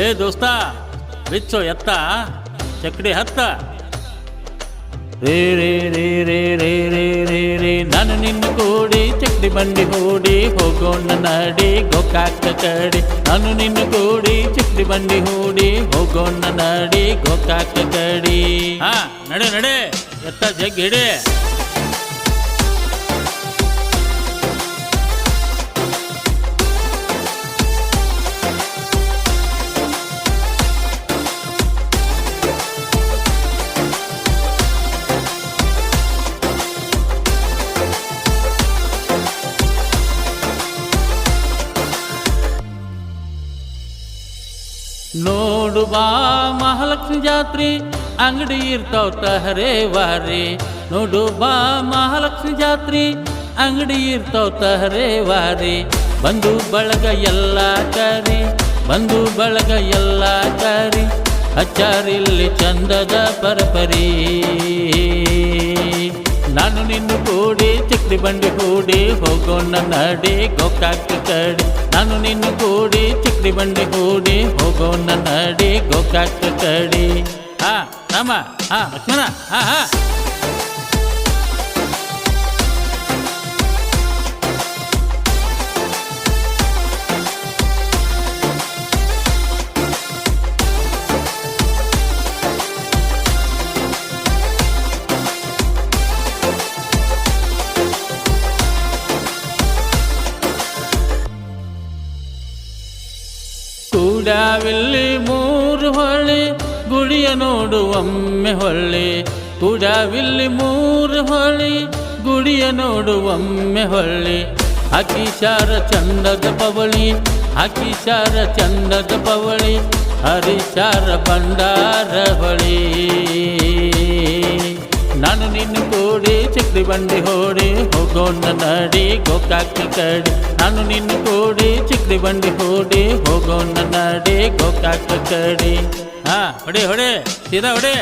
ಲೇ ದೋಸ್ತ, ಬಿಚ್ಚು, ಎತ್ತ, ಚಕ್ಡಿ ಹತ್ತ. ರೇ ರೇ ರೇ ರೇ ರೇ ರೇ ರೇ ರೇ, ನಾನು ನಿನ್ನ ಕೂಡಿ ಚಕ್ಡಿ ಬಂಡಿ ಹೂಡಿ ಹೋಗೋಣ ನಡಿ ಗೋಕಾಕ ಕಡಿ. ನಾನು ನಿನ್ನ ಕೂಡಿ ಚಕ್ಡಿ ಬಂಡಿ ಹೂಡಿ ಹೋಗೋಣ ನಡಿ ಗೋಕಾಕ ಕಡಿ. ಹಾ, ನಡೆ ನಡೆ, ಎತ್ತ ಜಗ್ ನೋಡು ಬಾ ಮಹಾಲಕ್ಷ್ಮಿ ಜಾತ್ರಿ, ಅಂಗಡಿ ಇರ್ತಾವ ತಹರೇ ವಾರಿ ನೋಡು ಬಾ ಮಹಾಲಕ್ಷ್ಮಿ ಜಾತ್ರಿ, ಅಂಗಡಿ ಇರ್ತಾವ ತಹರೇ ವಾರಿ ಬಂದು ಬಳಗ ಎಲ್ಲ ಕರಿ, ಬಂದು ಬಳಗ ಎಲ್ಲ ಕರಿ. ಹಚ್ಚಾರಿಲ್ಲಿ ಚಂದದ ಪರಪರಿ. ನಾನು ನಿನ್ನ ಕೂಡಿ ಚಿಕ್ಕಿ ಬಂಡಿ ಕೂಡಿ ಹೋಗೋಣ ನಡಿ, ಗೋಕಾಕ ಕಡಿ. ನಾನು ನಿನ್ನ ಕೂಡಿ ಚಿಕ್ಕಿ ಬಂಡಿ ಕೂಡಿ ಹೋಗೋಣ ನಡಿ, ಗೋಕಾಕ ಕಡಿ. ಹಾ, ರಾಮ, ಹಾ, ಲಕ್ಷ್ಮಣ, ಹಾ ಹಾ. ಕೂಡಾವಿಲ್ಲಿ ಮೂರು ಹೊಳ್ಳಿ ಗುಡಿಯ ನೋಡುವೊಮ್ಮೆ ಹೊಳ್ಳಿ ಕೂಡಾವಿಲ್ಲಿ ಮೂರು ಹೊಳ್ಳಿ ಗುಡಿಯ ನೋಡು ಒಮ್ಮೆ ಹೊಳ್ಳಿ ಅಕಿಶಾರ ಚಂದದ ಪವಳಿ ಅಕಿಶಾರ ಚಂದದ ಪವಳಿ, ಹರಿಶಾರ ಭಂಡಾರ ಹೊಳಿ. ನಾನು ನಿನ್ನ ಕೂಡಿ ಚಕ್ರಿ ಬಂಡಿ ಹೋಡಿ ಹೋಗೋಣ ನಡಿ ಗೋಕಾಕ್ ಕಡೆ. ನಾನು ನಿನ್ನ ಕೂಡಿ ಚಿಕ್ಕಿ ಬಂಡಿ ಹೋಡಿ ಹೋಗೋಣ ನಡಿ ಗೋಕಾಕ್ ಕಡೆ. ಹಾ, ಹೊಡೆ ಹೊಡೆ, ಸೀದಾ ಹೊಡೆ.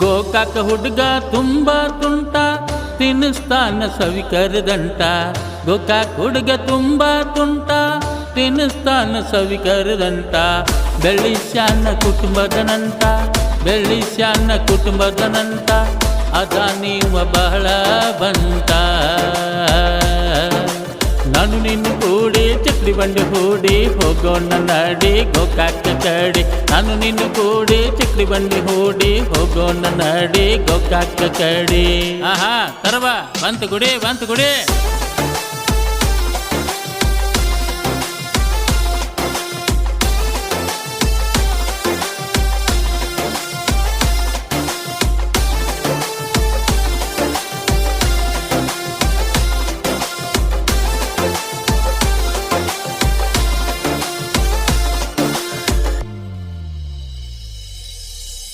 ಗೋಕಾಕ ಹುಡುಗ ತುಂಬ ತುಂಟ ತಿನ್ನಿಸ್ತಾನ ಸವಿಕರದಂಟ ಗೋಕಾಕ ಹುಡುಗ ತುಂಬ ತುಂಟ ತಿನ್ನಿಸ್ತಾನ ಸವಿಕರದಂಟ ಬೆಳ್ಳಿ ಶಾನ ಕುಟುಂಬದ ನಂಟ, ಬೆಳ್ಳಿ ಶಾನ ಕುಟುಂಬದ ಅದ ನೀವು ಬಹಳ ಬಂಟ. ಚಕ್ರಿ ಬಂಡಿ ಹೂಡಿ, ಹೋಗೋಣ ನಡಿ ಗೋಕಾಕ ಕಡಿ ನಾನು ನಿನ್ನ ಕೂಡಿ ಚಕ್ರಿ ಬಂಡಿ ಹೂಡಿ, ಹೋಗೋಣ ನಡಿ ಗೋಕಾಕ ಕಡಿ ಆಹಾ, ತರವಾ, ಬಂತು ಗುಡಿ ಬಂತು ಗುಡಿ.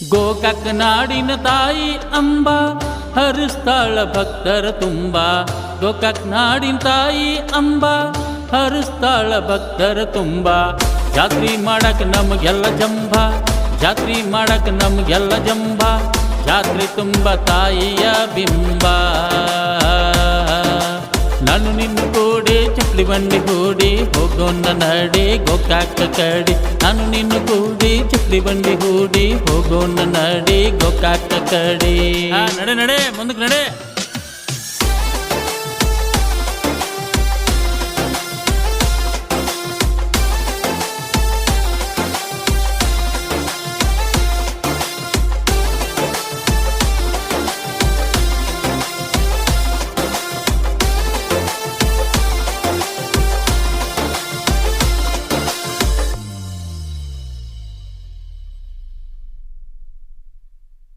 ಗೋಕಾಕ ನಾಡಿನ ತಾಯಿ ಅಂಬ ಹರಿಸ್ತಾಳ ಭಕ್ತರ ತುಂಬ. ಗೋಕಕ್ ನಾಡಿನ ತಾಯಿ ಅಂಬ ಹರಿಸ್ತಾಳ ಭಕ್ತರ ತುಂಬ. ಜಾತ್ರಿ ಮಾಡಕ್ ನಮಗೆಲ್ಲ ಜಂಬ, ಜಾತ್ರಿ ಮಾಡಕ್ ನಮಗೆಲ್ಲ ಜಂಬ. ಜಾತ್ರೆ ತುಂಬ ತಾಯಿಯ ಬಿಂಬ. ಕೂಡಿ ಚಕ್ಲಿ ಬಂಡಿ ಹೂಡಿ ಹೋಗೋಣ ನಡಿ ಗೋಕಾಕ ಕಡಿ ನಾನು ನಿನ್ನ ಕೂಡಿ ಚಕ್ಲಿ ಬಂಡಿ ಹೂಡಿ ಹೋಗೋಣ ನಡಿ ಗೋಕಾಕ ಕಡಿ ಆ, ನಡೆ ನಡೆ ಮುಂದಕ್ಕೆ ನಡೆ